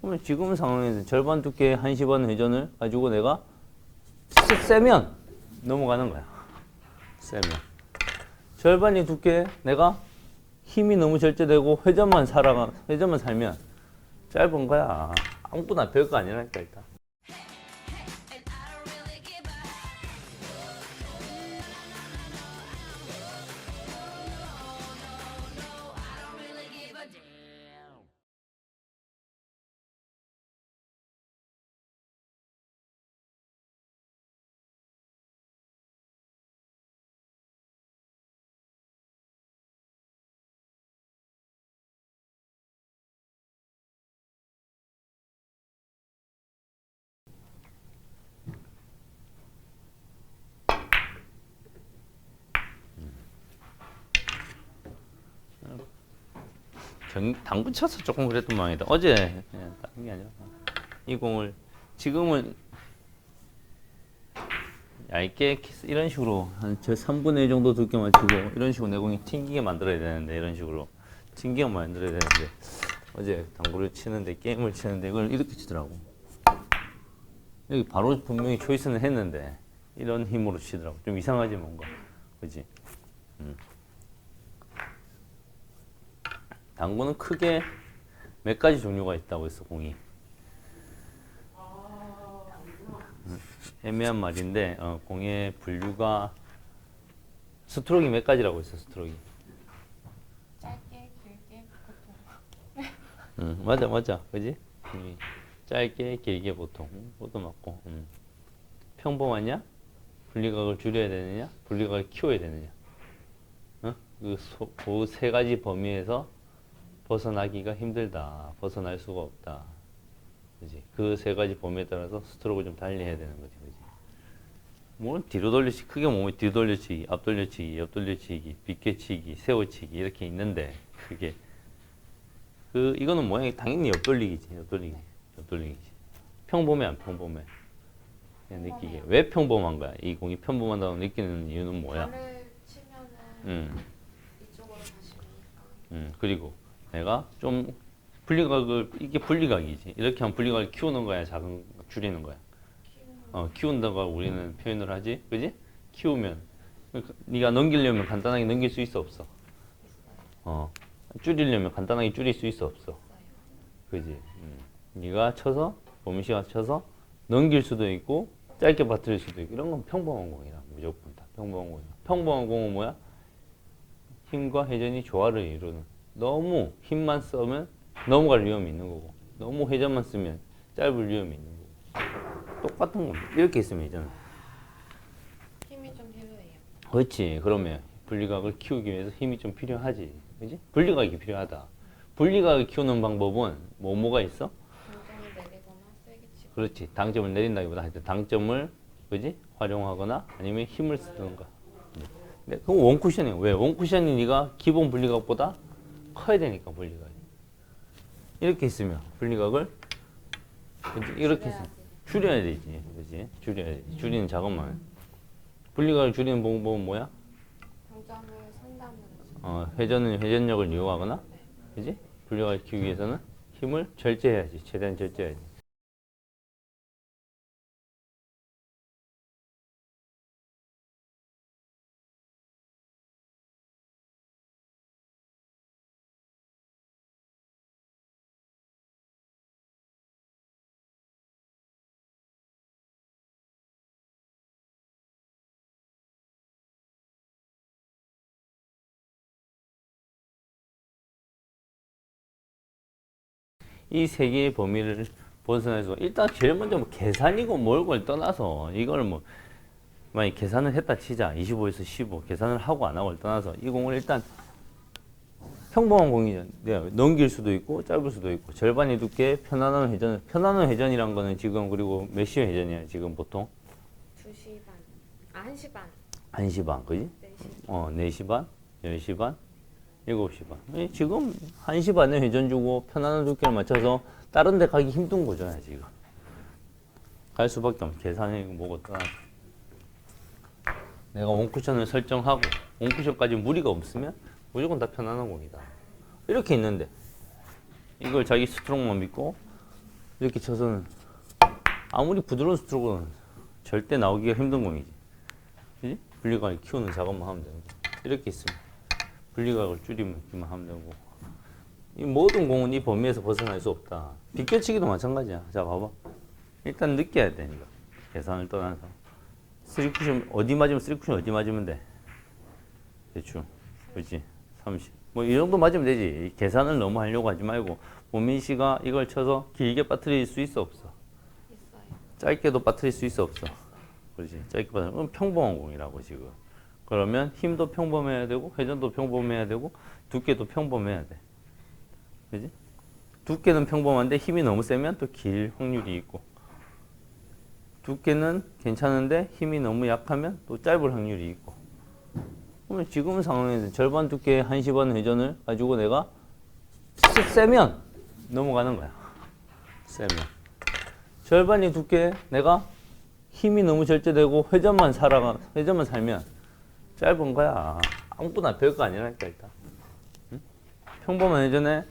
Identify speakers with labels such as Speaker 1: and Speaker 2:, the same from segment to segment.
Speaker 1: 그러면 지금 상황에서 절반 두께 한시 반 회전을 가지고 내가 세- 세면 넘어가는 거야. 세면. 절반이 두께 내가 힘이 너무 절제되고 회전만 살아가 회전만 살면 짧은 거야. 아무거나 별거 아니라니까 일단. 전, 당구 쳐서 조금 그랬던 모양이다. 어제 예, 다른 게 아니라 이 공을 지금은 얇게 이런 식으로 한저 3분의 1 정도 두께만 주고 이런 식으로 내 공이 튕기게 만들어야 되는데 이런 식으로 튕기게 만들어야 되는데 어제 당구를 치는데 게임을 치는데 이걸 이렇게 치더라고. 여기 바로 분명히 초이스는 했는데 이런 힘으로 치더라고. 좀 이상하지 뭔가. 그지? 당구는 크게 몇 가지 종류가 있다고 했어 공이. 음, 애매한 말인데 어, 공의 분류가 스트로크가 몇 가지라고 했어 스트로크.
Speaker 2: 짧게 길게 보통
Speaker 1: 응 맞아 맞아 그지? 음, 짧게 길게 보통 음, 그것도 맞고 음. 평범하냐? 분리각을 줄여야 되느냐? 분리각을 키워야 되느냐? 어? 그세 가지 범위에서 벗어나기가 힘들다. 벗어날 수가 없다. 그지? 그 세 가지 범위에 따라서 스트로크를 좀 달리 해야 되는 거지. 그지? 뭐 뒤로 돌려치기, 크게 몸에 뒤로 돌려치기, 앞 돌려치기, 옆 돌려치기, 빗개치기, 세워치기 이렇게 있는데 그게 그 이거는 모양이 당연히 옆 돌리기지. 옆 돌리기. 옆 돌리기지. 평범해 안 평범해? 그냥 느끼게. 왜 평범한 거야? 이 공이 평범하다고 느끼는 이유는 뭐야? 음. 음, 그리고 내가 좀 분리각을 이게 분리각이지. 이렇게 하면 분리각을 키우는 거야, 작은 줄이는 거야. 어, 키운다고 우리는 표현을 하지, 그지? 키우면 그러니까 네가 넘기려면 간단하게 넘길 수 있어 없어. 어, 줄이려면 간단하게 줄일 수 있어 없어. 그지? 음. 네가 쳐서 범시가 쳐서 넘길 수도 있고 짧게 빠뜨릴 수도 있고 이런 건 평범한 공이라 무조건 다 평범한 공이야. 평범한 공은 뭐야? 힘과 회전이 조화를 이루는. 너무 힘만 쓰면 넘어갈 위험이 있는 거고 너무 회전만 쓰면 짧을 위험이 있는 거고 똑같은 겁니다. 이렇게 있으면 회전은.
Speaker 2: 힘이 좀 필요해요.
Speaker 1: 그렇지. 그러면 분리각을 키우기 위해서 힘이 좀 필요하지. 그지? 분리각이 필요하다. 분리각을 키우는 방법은 뭐 뭐가 있어?
Speaker 2: 당점을 내리거나 세게 치고
Speaker 1: 그렇지. 당점을 내린다기보다 하여튼 당점을 그지? 활용하거나 아니면 힘을 쓰든가. 네, 그건 원쿠션이야. 왜? 원쿠션이 네가 기본 분리각보다 커야 되니까 분리각이. 이렇게 있으면 분리각을? 이렇게 줄여야 되지. 그지? 줄여야 되지. 줄이는 작업만. 분리각을 줄이는 방법은 뭐야?
Speaker 2: 당점을 산다면
Speaker 1: 어, 회전은 회전력을 이용하거나, 그지? 분리각을 키우기 위해서는 힘을 절제해야지. 최대한 절제해야지. 이 세 개의 범위를 벗어나서 일단 제일 먼저 뭐 계산이고 뭘걸 떠나서 이걸 뭐 만약 계산을 했다 치자. 25에서 15 계산을 하고 안 하고를 떠나서 이 공을 일단 평범한 공이죠. 네, 넘길 수도 있고 짧을 수도 있고 절반이 두께 편안한 회전 편안한 회전이란 거는 지금 그리고 몇 시의 회전이야 지금 보통?
Speaker 2: 2시 반, 아 1시 반,
Speaker 1: 1시 반 그지?
Speaker 2: 4시
Speaker 1: 어 4시 반, 10시 반, 7시 반. 예, 지금 1시 반에 회전 주고 편안한 두께를 맞춰서 다른 데 가기 힘든 거잖아요, 지금. 갈 수밖에 없어. 계산이 뭐고 떠나. 내가 원쿠션을 설정하고 원쿠션까지 무리가 없으면 무조건 다 편안한 공이다. 이렇게 있는데 이걸 자기 스트로크만 믿고 이렇게 쳐서는 아무리 부드러운 스트로크는 절대 나오기가 힘든 공이지. 그지? 분리각을 키우는 작업만 하면 되는 거. 이렇게 있으면 분리각을 줄이기만 하면 되고. 이 모든 공은 이 범위에서 벗어날 수 없다. 비껴치기도 마찬가지야. 자, 봐봐. 일단 느껴야 돼, 이거. 계산을 떠나서. 쓰리 쿠션 어디 맞으면 쓰리 쿠션 어디 맞으면 돼? 대충. 그렇지. 30. 뭐 이 정도 맞으면 되지. 이 계산을 너무 하려고 하지 말고 보민 씨가 이걸 쳐서 길게 빠뜨릴 수 있어 없어?
Speaker 2: 있어요.
Speaker 1: 짧게도 빠뜨릴 수 있어 없어? 그렇지. 짧게 빠뜨리면 그건 평범한 공이라고 지금. 그러면 힘도 평범해야 되고 회전도 평범해야 되고 두께도 평범해야 돼. 그지? 두께는 평범한데 힘이 너무 세면 또 길 확률이 있고 두께는 괜찮은데 힘이 너무 약하면 또 짧을 확률이 있고 그러면 지금 상황에서 절반 두께의 한 시반 회전을 가지고 내가 세- 세면 넘어가는 거야. 세면. 절반이 두께 내가 힘이 너무 절제되고 회전만 살아가 회전만 살면 짧은 거야. 아무거나 별거 아니라니까 일단. 응? 평범한 회전에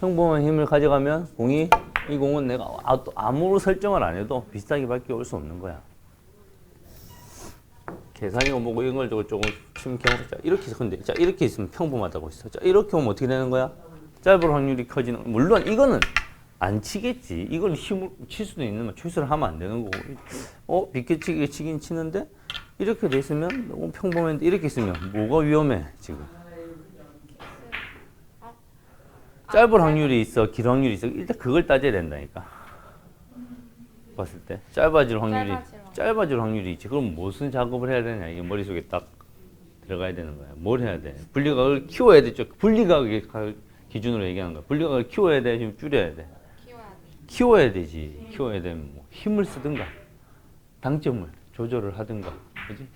Speaker 1: 평범한 힘을 가져가면 공이 이 공은 내가 아- 아무런 설정을 안 해도 비슷하게 밖에 올 수 없는 거야. 계산이고 뭐고 이런 걸 조금 조금 치면 경우 자 이렇게 근데 자 이렇게 있으면 평범하다고 했어. 자 이렇게 오면 어떻게 되는 거야? 짧을 확률이 커지는 물론 이거는 안 치겠지. 이걸 힘을 칠 수도 있는 출수를 하면 안 되는 거고. 어 비껴치기 치긴 치는데 이렇게 돼 있으면 너무 평범한데 이렇게 있으면 뭐가 위험해 지금? 짧을 확률이 있어, 길 확률이 있어. 일단 그걸 따져야 된다니까. 봤을 때 짧아질 확률이
Speaker 2: 짧아질 확률.
Speaker 1: 짧아질 확률이 있지. 그럼 무슨 작업을 해야 되냐? 이게 머릿속에 딱 들어가야 되는 거야. 뭘 해야 돼? 분리각을 키워야 되죠. 분리각의 가- 기준으로 얘기하는 거야. 분리각을 키워야 돼, 지금 줄여야 돼.
Speaker 2: 키워야 돼.
Speaker 1: 키워야 되지. 키워야 되면 뭐 힘을 쓰든가 당점을 조절을 하든가, 그지?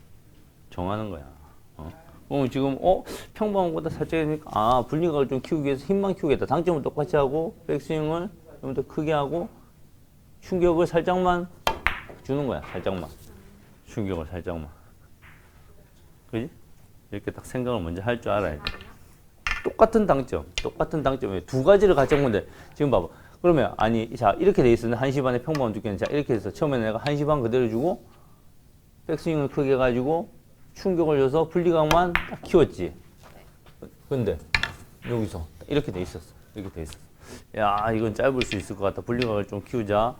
Speaker 1: 정하는 거야. 어? 그럼 지금 어 평범한 것보다 살짝 아 분리각을 좀 키우기 위해서 힘만 키우겠다. 당점을 똑같이 하고 백스윙을 좀 더 크게 하고 충격을 살짝만 주는 거야. 살짝만 충격을 살짝만. 그지? 이렇게 딱 생각을 먼저 할 줄 알아야 돼. 똑같은 당점, 똑같은 당점에 두 가지를 같이 하면 돼. 지금 봐봐. 그러면 아니 자 이렇게 돼 있었는데 한시 반에 평범한 두께는 자 이렇게 해서 처음에 내가 한시 반 그대로 주고 백스윙을 크게 해가지고 충격을 줘서 분리각만 딱 키웠지. 근데 여기서 이렇게 돼 있었어. 이렇게 돼 있었어. 야 이건 짧을 수 있을 것 같다. 분리각을 좀 키우자.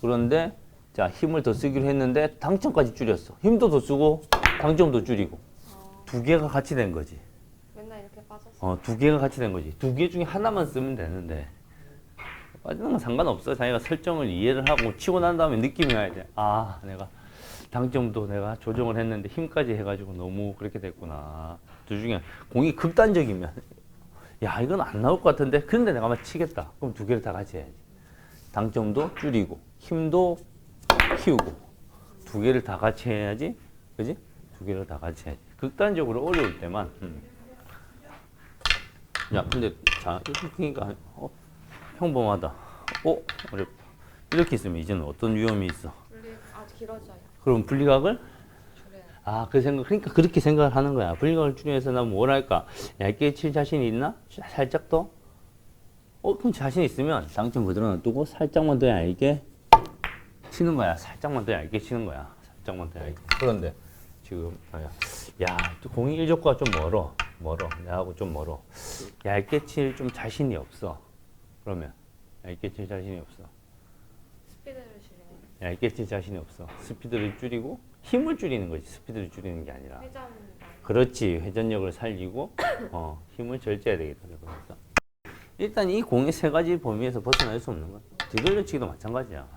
Speaker 1: 그런데 자 힘을 더 쓰기로 했는데 당점까지 줄였어. 힘도 더 쓰고 당점도 줄이고
Speaker 2: 어,
Speaker 1: 두 개가 같이 된 거지.
Speaker 2: 맨날 이렇게 빠졌어.
Speaker 1: 어, 두 개가 같이 된 거지. 두 개 중에 하나만 쓰면 되는데. 빠지는 건 상관없어. 자기가 설정을 이해를 하고 치고 난 다음에 느낌이 와야 돼. 아, 내가 당점도 내가 조정을 했는데 힘까지 해가지고 너무 그렇게 됐구나. 둘 중에 공이 극단적이면, 야, 이건 안 나올 것 같은데? 근데 내가 막 치겠다. 그럼 두 개를 다 같이 해야지. 당점도 줄이고, 힘도 키우고, 두 개를 다 같이 해야지. 그지? 두 개를 다 같이 해야지. 극단적으로 어려울 때만. 음. 야, 근데 자 크니까 어, 평범하다. 어, 어렵다. 이렇게 있으면 이제는 어떤 위험이 있어?
Speaker 2: 길어져요.
Speaker 1: 그럼 분리각을. 아, 그 생각 그러니까 그렇게 생각을 하는 거야. 분리각을 줄여서 나뭘 할까? 얇게 칠 자신이 있나? 자, 살짝 더. 어, 그럼 자신 있으면 당점 그대로 놔두고 살짝만 더 얇게 치는 거야. 살짝만 더 얇게 치는 거야. 살짝만 더 얇게. 그런데 지금 아, 야, 야, 또 공이 일족과 좀 멀어. 멀어. 내하고 좀 멀어. 얇게 칠 좀 자신이 없어. 그러면 얇게 칠 자신이 없어. 얇게 칠 자신이 없어. 스피드를 줄이고 힘을 줄이는 거지. 스피드를 줄이는 게 아니라.
Speaker 2: 회전 말.
Speaker 1: 그렇지. 회전력을 살리고 어, 힘을 절제해야 되겠다. 일단 이 공의 세 가지 범위에서 벗어날 수 없는 거야. 뒤돌려치기도 마찬가지야.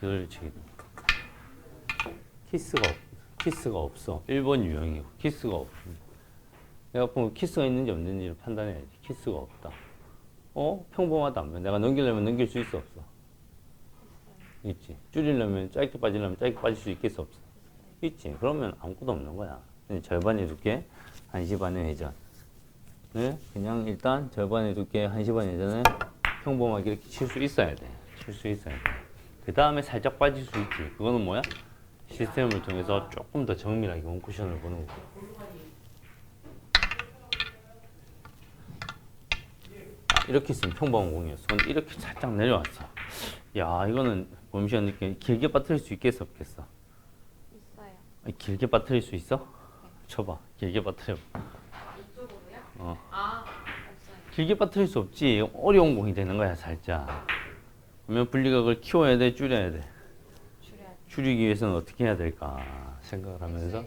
Speaker 1: 뒤돌려치기도. 키스가 없, 키스가 없어. 1번 유형이고 키스가 없. 내가 보면 키스가 있는지 없는지를 판단해야지. 키스가 없다. 어? 평범하다. 내가 넘기려면 넘길 수 있어 없어? 있지. 줄이려면 짧게 빠지려면 짧게 빠질 수 있겠어 없어? 있지. 그러면 아무것도 없는 거야. 그냥 절반의 두께, 한시 반의 회전. 네? 그냥 일단 절반의 두께, 한시 반의 회전을 평범하게 이렇게 칠 수 있어야 돼. 칠 수 있어야 돼. 그 다음에 살짝 빠질 수 있지. 그거는 뭐야? 시스템을 통해서 조금 더 정밀하게 원쿠션을 보는 거. 아, 이렇게 있으면 평범한 공이었어. 근데 이렇게 살짝 내려왔어. 야 이거는 범시한 느낌 길게 빠뜨릴 수 있겠어 없겠어?
Speaker 2: 있어요.
Speaker 1: 아니, 길게 빠뜨릴 수 있어? 쳐봐 길게 빠뜨려
Speaker 2: 이쪽으로요?
Speaker 1: 어.
Speaker 2: 아, 없어요.
Speaker 1: 길게 빠뜨릴 수 없지 어려운 공이 되는 거야 살짝 그러면 분리각을 키워야 돼 줄여야 돼
Speaker 2: 줄여야 돼.
Speaker 1: 줄이기 위해서는 어떻게 해야 될까 생각을 하면서.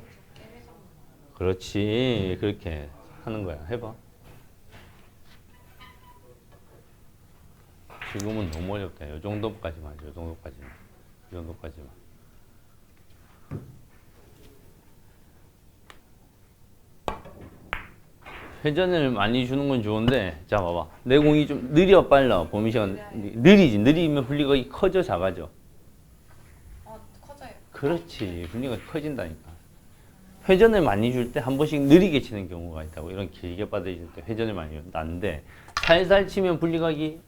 Speaker 1: 그렇지 그렇게 하는 거야 해봐 지금은 너무 어렵다. 요 정도까지만 요 정도까지만. 요 정도까지만. 회전을 많이 주는 건 좋은데 자 봐봐. 내 공이 좀 느려 빨라. 범위 시간 느리지. 느리면 분리각이 커져 작아져.
Speaker 2: 어, 커져요.
Speaker 1: 그렇지. 분리가 커진다니까. 회전을 많이 줄 때 한 번씩 느리게 치는 경우가 있다고. 이런 길게 빠져질 때 회전을 많이 주면 안돼 살살 치면 분리각이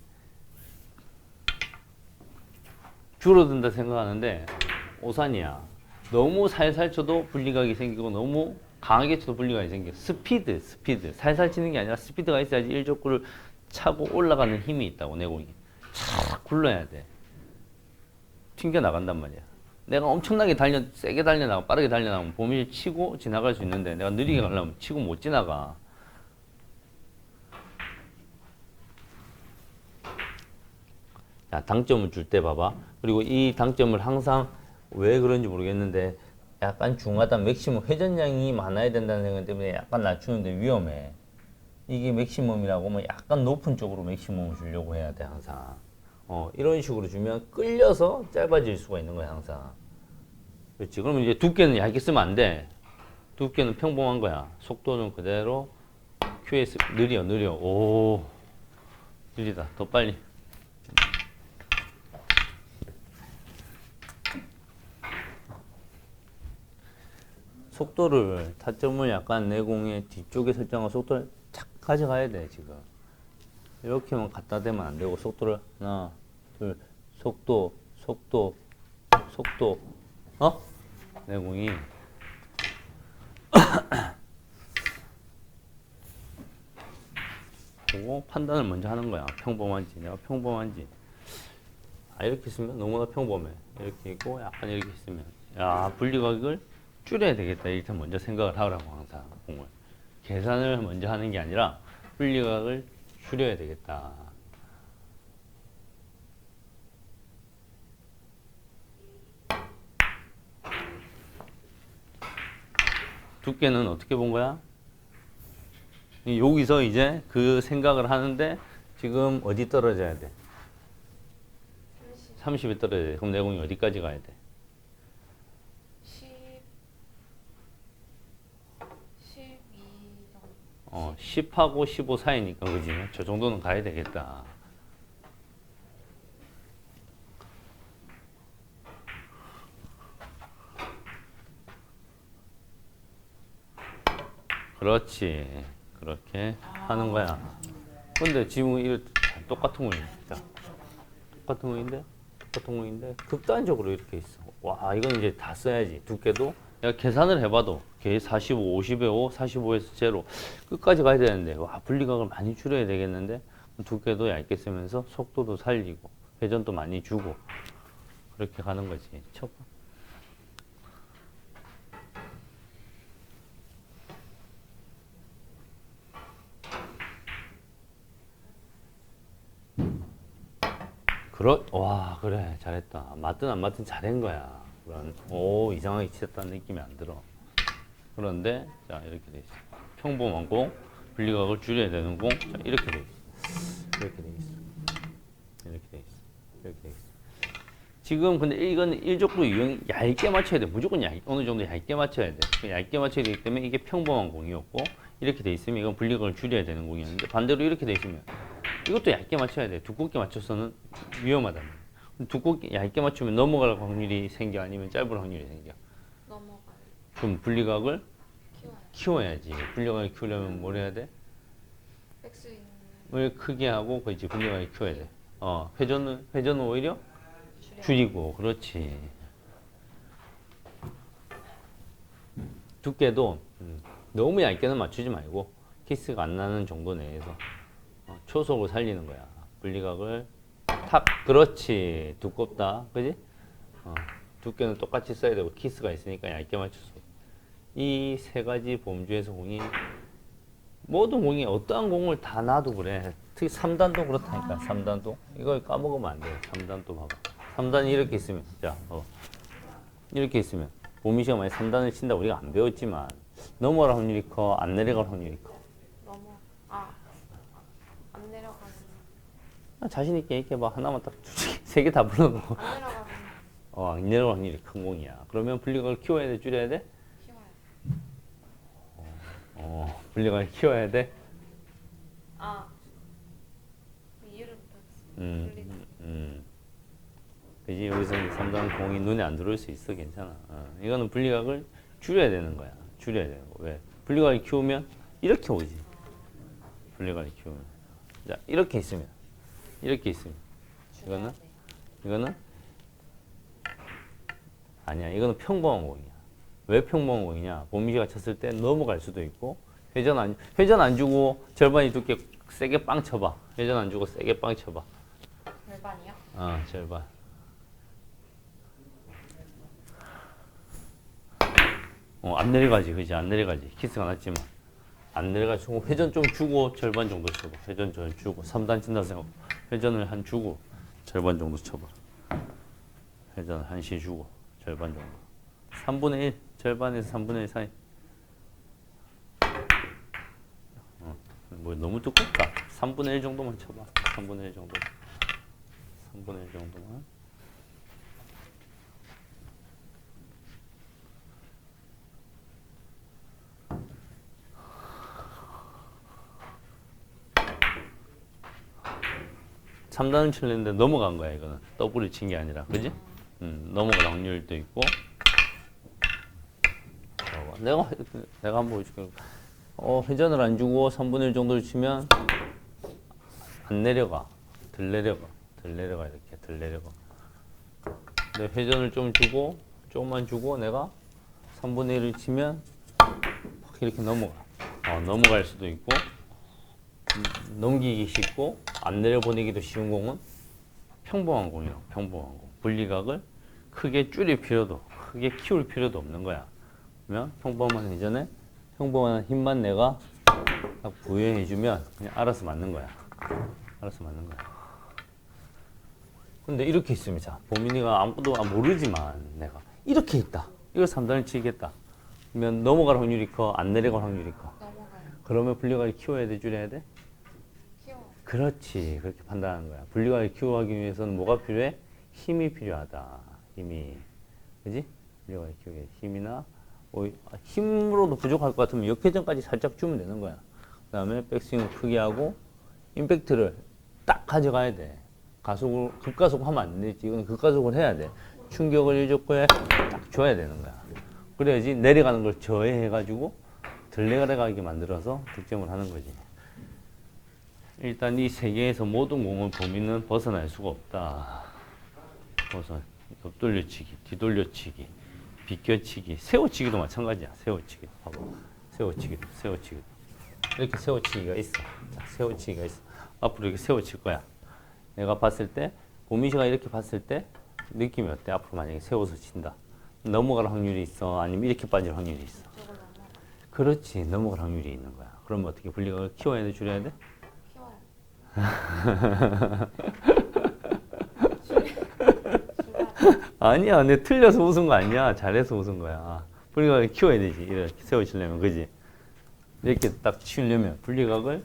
Speaker 1: 줄어든다 생각하는데 오산이야. 너무 살살 쳐도 분리각이 생기고 너무 강하게 쳐도 분리각이 생겨. 스피드 스피드. 살살 치는 게 아니라 스피드가 있어야지 일족구를 차고 올라가는 힘이 있다고 내 공이. 촥 굴러야 돼. 튕겨 나간단 말이야. 내가 엄청나게 달려 세게 달려 나가 빠르게 달려 나가면 보미를 치고 지나갈 수 있는데 내가 느리게 가려면 치고 못 지나가. 자 당점을 줄 때 봐봐. 그리고 이 당점을 항상 왜 그런지 모르겠는데 약간 중하다 맥시멈 회전량이 많아야 된다는 생각 때문에 약간 낮추는데 위험해. 이게 맥시멈이라고 하면 약간 높은 쪽으로 맥시멈을 주려고 해야 돼 항상. 어, 이런 식으로 주면 끌려서 짧아질 수가 있는 거야, 항상. 그렇지. 그러면 이제 두께는 얇게 쓰면 안 돼. 두께는 평범한 거야. 속도는 그대로 QS 느려, 느려. 오, 느리다. 더 빨리. 속도를 타점을 약간 내공의 뒤쪽에 설정한 속도를 착 가져가야 돼 지금. 이렇게만 갖다 대면 안 되고 속도를 하나 둘 속도 속도 속도. 어? 내공이. 보고 판단을 먼저 하는 거야. 평범한지 내가 평범한지. 아 이렇게 쓰면 너무나 평범해. 이렇게 있고 약간 이렇게 있으면. 야 분리각을 줄여야 되겠다 이렇게 먼저 생각을 하라고 항상 공을 계산을 먼저 하는 게 아니라 분리각을 줄여야 되겠다. 두께는 어떻게 본 거야? 이- 여기서 이제 그 생각을 하는데 지금 어디 떨어져야 돼? 30에 떨어져야 돼. 그럼 내공이 어디까지 가야 돼?
Speaker 2: 10, 12 정도.
Speaker 1: 어, 10하고 15 사이니까 그지? 저 정도는 가야 되겠다. 그렇지. 그렇게 하는 거야. 근데 지금 이 똑같은 거입니다. 똑같은 거인데, 똑같은 거인데, 극단적으로 이렇게 있어. 와, 이건 이제 다 써야지. 두께도 계산을 해봐도, 개 45, 50에 5, 45에서 제로 끝까지 가야 되는데, 와, 분리각을 많이 줄여야 되겠는데, 두께도 얇게 쓰면서 속도도 살리고, 회전도 많이 주고, 그렇게 가는 거지. 쳐봐. 그렇, 와, 그래, 잘했다. 맞든 안 맞든 잘한 거야. 그런, 오, 이상하게 치셨다는 느낌이 안 들어. 그런데, 자, 이렇게 돼 있어. 평범한 공, 분리각을 줄여야 되는 공, 자, 이렇게 돼 있어. 이렇게 돼 있어. 이렇게 돼 있어. 이렇게 돼 있어. 지금 근데 이건 일족구 유형 얇게 맞춰야 돼. 무조건 얇, 어느 정도 얇게 맞춰야 돼. 그 얇게 맞춰야 되기 때문에 이게 평범한 공이었고, 이렇게 돼 있으면 이건 분리각을 줄여야 되는 공이었는데, 반대로 이렇게 돼 있으면 이것도 얇게 맞춰야 돼. 두껍게 맞춰서는 위험하다. 두껍게 얇게 맞추면 넘어갈 확률이 생겨 아니면 짧을 확률이 생겨.
Speaker 2: 넘어가요.
Speaker 1: 그럼 분리각을
Speaker 2: 키워요.
Speaker 1: 키워야지. 분리각을 키우려면 뭘 해야 돼?
Speaker 2: 백스윙을
Speaker 1: 을 크게 하고 그렇지 분리각을 키워야 돼. 어 회전은 회전은 오히려
Speaker 2: 줄여요.
Speaker 1: 줄이고 그렇지. 두께도 음, 너무 얇게는 맞추지 말고 키스가 안 나는 정도 내에서 어, 초속을 살리는 거야. 분리각을 탁 그렇지. 두껍다. 그지? 어, 두께는 똑같이 써야 되고 키스가 있으니까 얇게 맞춰서 이세 가지 범주에서 공이 모든 공이 어떠한 공을 다 놔도 그래. 특히 3단도 그렇다니까. 3단도. 이걸 까먹으면 안 돼요. 3단도 봐봐. 3단이 이렇게 있으면. 자 어. 이렇게 있으면. 보미 씨가 만약 3단을 친다. 우리가 안 배웠지만. 넘어갈 확률이 커. 안 내려갈 확률이 커
Speaker 2: 넘어. 아. 안 내려가는.
Speaker 1: 아, 자신 있게 이렇게 봐 하나만 딱 세 개 다 불러놓고
Speaker 2: 안 내려가는.
Speaker 1: 어, 안 내려갈 확률이 큰 공이야 그러면 분리각을 키워야 돼 줄여야 돼?
Speaker 2: 키워요.
Speaker 1: 어 분리각을 키워야 돼?
Speaker 2: 아. 그 이유를 못하겠어.
Speaker 1: 음,
Speaker 2: 분리가.
Speaker 1: 음. 그지 여기서 3단 공이 눈에 안 들어올 수 있어 괜찮아 어, 이거는 분리각을 줄여야 되는 거야 줄여야 되는 거 왜? 분리각을 키우면 이렇게 오지 분리각을 키우면 자 이렇게 있으면 이렇게
Speaker 2: 줄여야
Speaker 1: 이거는?
Speaker 2: 돼.
Speaker 1: 이거는 아니야. 이거는 평범한 공이야. 왜 평범한 공이냐? 보미씨가 쳤을 때 넘어갈 수도 있고 회전 안 회전 안 주고 절반이 두께 세게 빵 쳐봐. 회전 안 주고 세게 빵 쳐봐.
Speaker 2: 절반이요?
Speaker 1: 아 절반. 어 안 내려가지, 그지? 안 내려가지. 키스가 났지만 안 내려가지고 회전 좀 주고 절반 정도 쳐봐. 회전 좀 주고 3단 친다 생각. 회전을 한 주고 절반 정도 쳐봐. 회전 한시 주고 절반 정도. 3분의 1 절반에서 3분의 1 사이. 어, 뭐 너무 두껍다. 3분의 1 정도만 쳐봐. 3분의 1 정도. 3분의 1 정도만. 삼단을 칠렸는데 넘어간 거야 이거는. 더블을 친 게 아니라. 그지? 음, 넘어갈 확률도 있고. 내가 내가 한번 보여줄게 어, 회전을 안 주고 3분의 1 정도를 치면 안 내려가. 덜 내려가. 덜 내려가 이렇게. 덜 내려가. 근데 회전을 좀 주고 조금만 주고 내가 3분의 1을 치면 확 이렇게 넘어가. 어, 넘어갈 수도 있고 음, 넘기기 쉽고 안 내려보내기도 쉬운 공은 평범한 공이라고 평범한 공. 분리각을 크게 줄일 필요도 크게 키울 필요도 없는 거야. 그러면 평범한 이전에 평범한 힘만 내가 딱 부여해주면 그냥 알아서 맞는 거야. 알아서 맞는 거야. 근데 이렇게 있으면 자 보민이가 아무것도 모르지만 내가 이렇게 있다. 이걸 3단을 치겠다. 그러면 넘어갈 확률이 커 안 내려갈 확률이 커?
Speaker 2: 넘어가요.
Speaker 1: 그러면 분리각을 키워야 돼 줄여야 돼? 그렇지. 그렇게 판단하는 거야. 분리각을 키워하기 위해서는 뭐가 필요해? 힘이 필요하다. 힘이. 그지? 분리각을 키우기 힘이나 오, 아, 힘으로도 부족할 것 같으면 역회전까지 살짝 주면 되는 거야. 그 다음에 백스윙을 크게 하고 임팩트를 딱 가져가야 돼. 가속을 급가속 하면 안 되지. 이건 급가속을 해야 돼. 충격을 1족구에 딱 줘야 되는 거야. 그래야지 내려가는 걸 저해해 가지고 덜 내려가게 만들어서 득점을 하는 거지 일단 이 세계에서 모든 공을 범위는 벗어날 수가 없다. 벗어 옆돌려치기, 뒤돌려치기, 비껴치기, 세워치기도 마찬가지야. 세워치기 봐봐. 세워치기도, 세워치기도 이렇게 세워치기가 있어. 자, 세워치기가 있어. 앞으로 이렇게 세워칠 거야. 내가 봤을 때 보미씨가 이렇게 봤을 때 느낌이 어때? 앞으로 만약에 세워서 친다. 넘어갈 확률이 있어? 아니면 이렇게 빠질 확률이 있어? 그렇지. 넘어갈 확률이 있는 거야. 그러면 어떻게 분리각을 키워야 돼? 줄여야 돼?
Speaker 2: 키워요.
Speaker 1: 아니야, 내 틀려서 웃은 거 아니야. 잘해서 웃은 거야. 분리각을 키워야 되지. 이렇게 세워치려면, 그지? 이렇게 딱 치우려면 분리각을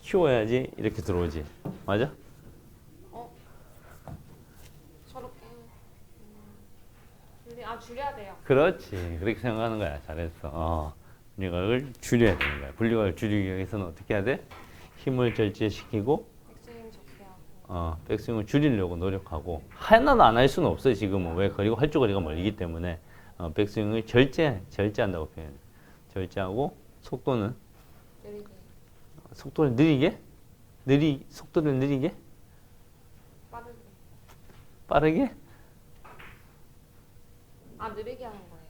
Speaker 1: 키워야지 이렇게 들어오지. 맞아?
Speaker 2: 어? 저렇게. 음. 아 줄여야 돼요.
Speaker 1: 그렇지. 그렇게 생각하는 거야. 잘했어. 어. 분리각을 줄여야 되는 거야. 분리각을 줄이기 위해서는 어떻게 해야 돼? 힘을 절제시키고. 어, 백스윙을 줄이려고 노력하고 하나도 안 할 수는 없어요 지금은 왜 그리고 활주거리가 멀기 때문에 어, 백스윙을 절제 절제한다고 표현해 절제하고 속도는
Speaker 2: 느리게.
Speaker 1: 속도를 느리게 느리 속도를 느리게
Speaker 2: 빠르게.
Speaker 1: 빠르게
Speaker 2: 아 느리게 하는 거예요.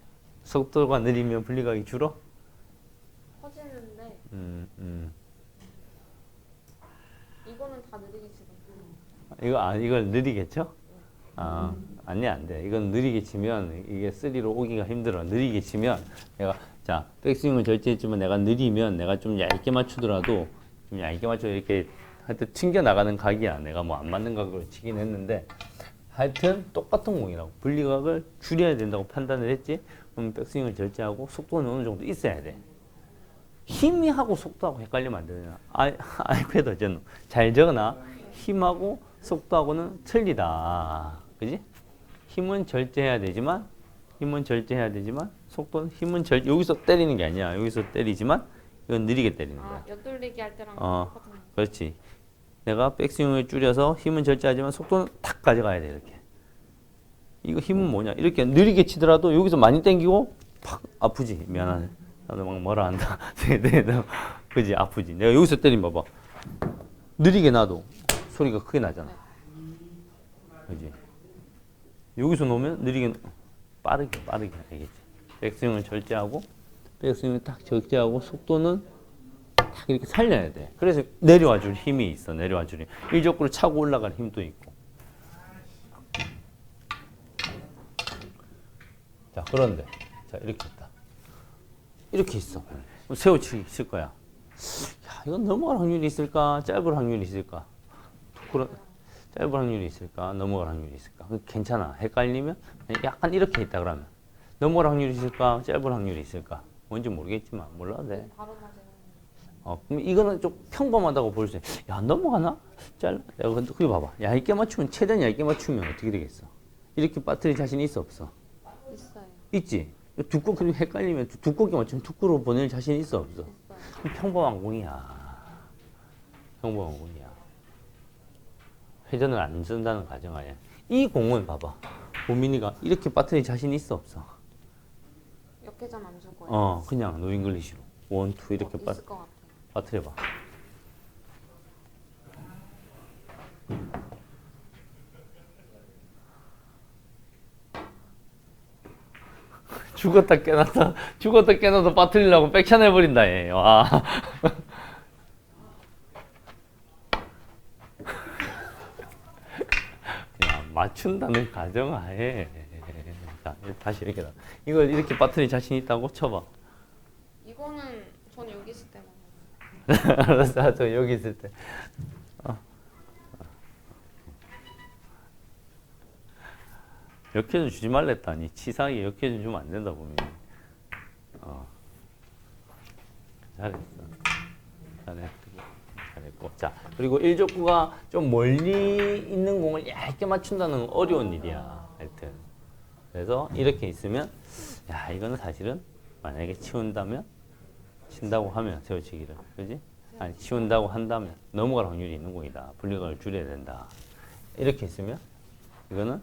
Speaker 1: 속도가 느리면 분리각이 줄어
Speaker 2: 커지는데
Speaker 1: 음, 음.
Speaker 2: 이거
Speaker 1: 아 이걸 느리겠죠? 아 아니 안 돼. 이건 느리게 치면 이게 쓰리로 오기가 힘들어. 느리게 치면 내가 자 백스윙을 절제했지만 내가 느리면 내가 좀 얇게 맞추더라도 좀 얇게 맞춰 이렇게 하여튼 튕겨 나가는 각이야. 내가 뭐 안 맞는 각으로 치긴 했는데 하여튼 똑같은 공이라고 분리각을 줄여야 된다고 판단을 했지. 그럼 백스윙을 절제하고 속도는 어느 정도 있어야 돼. 힘이 하고 속도하고 헷갈리면 안 되냐. 아, 아이패드 어쨌노. 잘 적어놔. 힘하고 속도하고는 틀리다. 그지? 힘은 절제해야 되지만, 힘은 절제해야 되지만, 속도는 힘은 절, 여기서 때리는 게 아니야. 여기서 때리지만, 이건 느리게 때리는 거야.
Speaker 2: 아 옆돌리기 할 때랑
Speaker 1: 어.
Speaker 2: 똑같은
Speaker 1: 그렇지. 내가 백스윙을 줄여서 힘은 절제하지만 속도는 탁 가져가야 돼, 이렇게. 이거 힘은 뭐냐? 이렇게 느리게 치더라도 여기서 많이 당기고 팍 아프지. 미안하네. 나도 막 뭐라 한다. 네, 네, 네. 그지 아프지. 내가 여기서 때리면 봐봐. 느리게 놔도 소리가 크게 나잖아. 그지. 여기서 놓으면 느리게 빠르게 빠르게 알겠지. 백스윙을 절제하고 백스윙을 딱 절제하고 속도는 딱 이렇게 살려야 돼. 그래서 내려와 줄 힘이 있어. 내려와 줄 힘. 일적으로 차고 올라갈 힘도 있고. 자, 그런데 자, 이렇게 있다. 이렇게 있어. 그럼 세워 칠 거야. 야, 이건 넘어갈 확률이 있을까? 짧을 확률이 있을까? 그런 짧을 확률이 있을까? 넘어갈 확률이 있을까? 그 괜찮아. 헷갈리면 약간 이렇게 있다 그러면 넘어갈 확률이 있을까? 짧을 확률이 있을까? 뭔지 모르겠지만 몰라도 돼. 어, 그럼 이거는 좀 평범하다고 볼 수 있어. 야, 넘어가나? 짧, 야, 근데 그게 봐봐. 얇게 맞추면, 최대한 얇게 맞추면 어떻게 되겠어? 이렇게 빠뜨릴 자신 있어, 없어?
Speaker 2: 있어요.
Speaker 1: 있지? 두껍게 헷갈리면 두- 두껍게 맞추면 두꺼로 보낼 자신 있어, 없어?
Speaker 2: 있어요.
Speaker 1: 평범한 공이야. 평범한 공이야. 회전을 안 쓴다는 가정하에. 이 공은 봐봐. 보민이가 이렇게 빠뜨릴 자신 있어, 없어?
Speaker 2: 역회전 안줄 거예요.
Speaker 1: 어, 그냥 노잉글리시로. 원, 투 이렇게
Speaker 2: 어,
Speaker 1: 빠,
Speaker 2: 있을 것.
Speaker 1: 빠뜨려봐. 죽었다 깨났다 죽었다 깨나도 빠뜨리려고 백찬 해버린다 얘. 와. 야 맞춘다는 가정하에 자 다시 이렇게 나 이걸 이렇게 빠뜨릴 자신 있다고 쳐봐
Speaker 2: 이거는 전 여기 있을 때만.
Speaker 1: 알았어, 저 여기 있을 때. 어. 역회전 주지 말랬다니. 치사하게 역회전 주면 안 된다, 보면. 어. 잘했어. 잘했고. 잘했고. 자, 그리고 일족구가 좀 멀리 있는 공을 얇게 맞춘다는 건 어려운 일이야. 하여튼. 그래서 이렇게 있으면, 야, 이거는 사실은 만약에 치운다면 친다고 하면 세우치기를 그지? 아니 치운다고 한다면 넘어갈 확률이 있는 공이다 분리각을 줄여야 된다 이렇게 있으면 이거는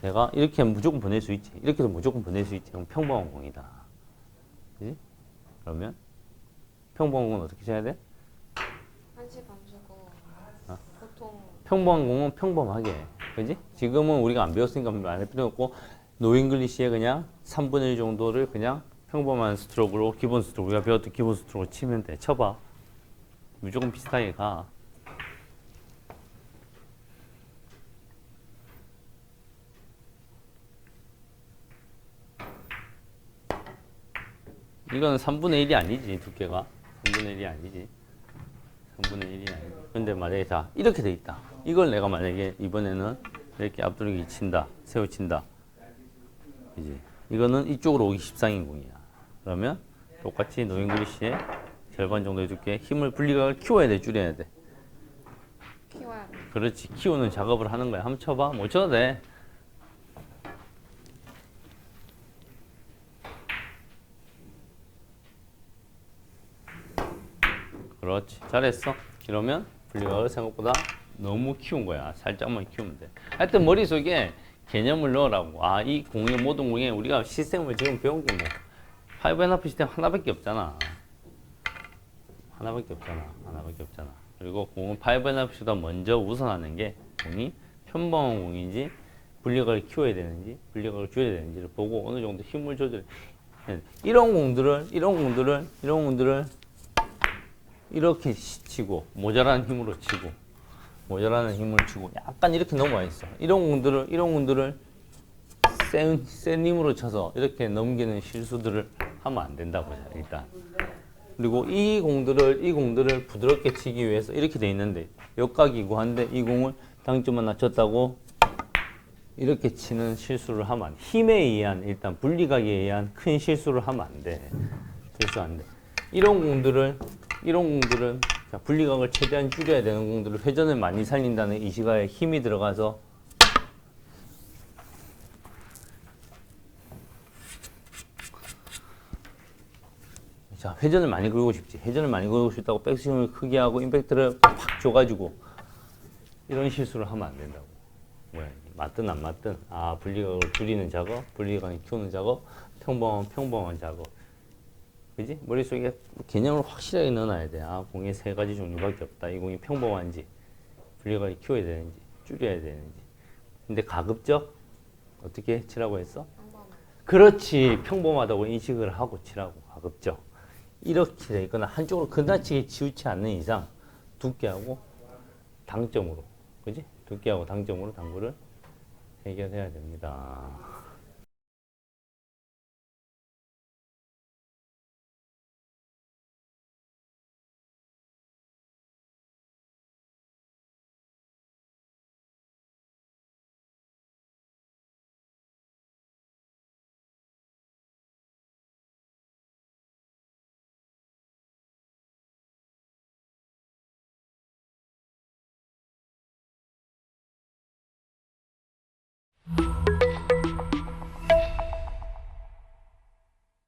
Speaker 1: 내가 이렇게 무조건 보낼 수 있지 이렇게도 무조건 보낼 수 있지 그럼 평범한 공이다 그지? 그러면 평범한 공은 어떻게 쳐야 돼?
Speaker 2: 한식 안 주고
Speaker 1: 아.
Speaker 2: 보통
Speaker 1: 평범한 공은 평범하게. 그지? 지금은 우리가 안 배웠으니까 말할 필요 없고 노잉글리시에 그냥 3분의 1 정도를 그냥 평범한 스트로크로 기본 스트로크 우리가 배웠던 기본 스트로크 치면 돼. 쳐봐. 무조건 비슷하게 가. 이건 3분의 1이 아니지 두께가. 3분의 1이 아니지. 3분의 1이 아니지. 근데 만약에 자 이렇게 돼 있다 이걸 내가 만약에 이번에는 이렇게 앞돌리기 친다 세우 친다. 이제 이거는 이쪽으로 오기 십상인 공이야. 그러면 똑같이 노잉글리시에 절반 정도 해줄게 힘을 분리각을 키워야 돼 줄여야 돼.
Speaker 2: 키워야 돼.
Speaker 1: 그렇지. 키우는 작업을 하는 거야. 한번 쳐봐. 못 쳐도 돼. 그렇지. 잘했어. 이러면 분리각을 생각보다 너무 키운 거야 살짝만 키우면 돼 하여튼 머릿속에 개념을 넣으라고 아 이 공의 모든 공에 우리가 시스템을 지금 배운 게 뭐 파이브 앤 하프 시스템 하나밖에 없잖아 하나밖에 없잖아. 하나밖에 없잖아. 그리고 공은 파이브 앤 하프보다 먼저 우선하는 게 공이 편방한 공인지 분리각을 키워야 되는지 분리각을 줄여야 되는지를 보고 어느 정도 힘을 조절. 이런 공들을 이런 공들을 이런 공들을 이렇게 시- 치고 모자란 힘으로 치고 모자라는 힘을 주고 약간 이렇게 넘어와 있어. 이런 공들을 이런 공들을 센, 센 힘으로 쳐서 이렇게 넘기는 실수들을 하면 안 된다고 해요, 일단. 그리고 이 공들을 이 공들을 부드럽게 치기 위해서 이렇게 돼 있는데 역각이고 한데 이 공을 당점만 낮췄다고 이렇게 치는 실수를 하면 안 돼. 힘에 의한 일단 분리각에 의한 큰 실수를 하면 안 돼. 실수 안 돼. 이런 공들을 이런 공들은 자, 분리각을 최대한 줄여야 되는 공들을 회전을 많이 살린다는 이 시가에 힘이 들어가서 자 회전을 많이 걸고 싶지. 회전을 많이 걸고 싶다고 백스윙을 크게 하고 임팩트를 팍 줘가지고 이런 실수를 하면 안 된다고. 뭐야 맞든 안 맞든. 아 분리각을 줄이는 작업 분리각을 키우는 작업 평범한 평범한 작업 그지? 머릿속에 개념을 확실하게 넣어놔야 돼 아 공의 세 가지 종류밖에 없다. 이 공이 평범한지 분리각을 키워야 되는지 줄여야 되는지. 근데 가급적 어떻게 치라고 했어? 그렇지. 평범하다고 인식을 하고 치라고 가급적. 이렇게 돼 있거나 한쪽으로 그다치게 치우치 않는 이상 두께하고 당점으로 그지? 두께하고 당점으로 당구를 해결해야 됩니다.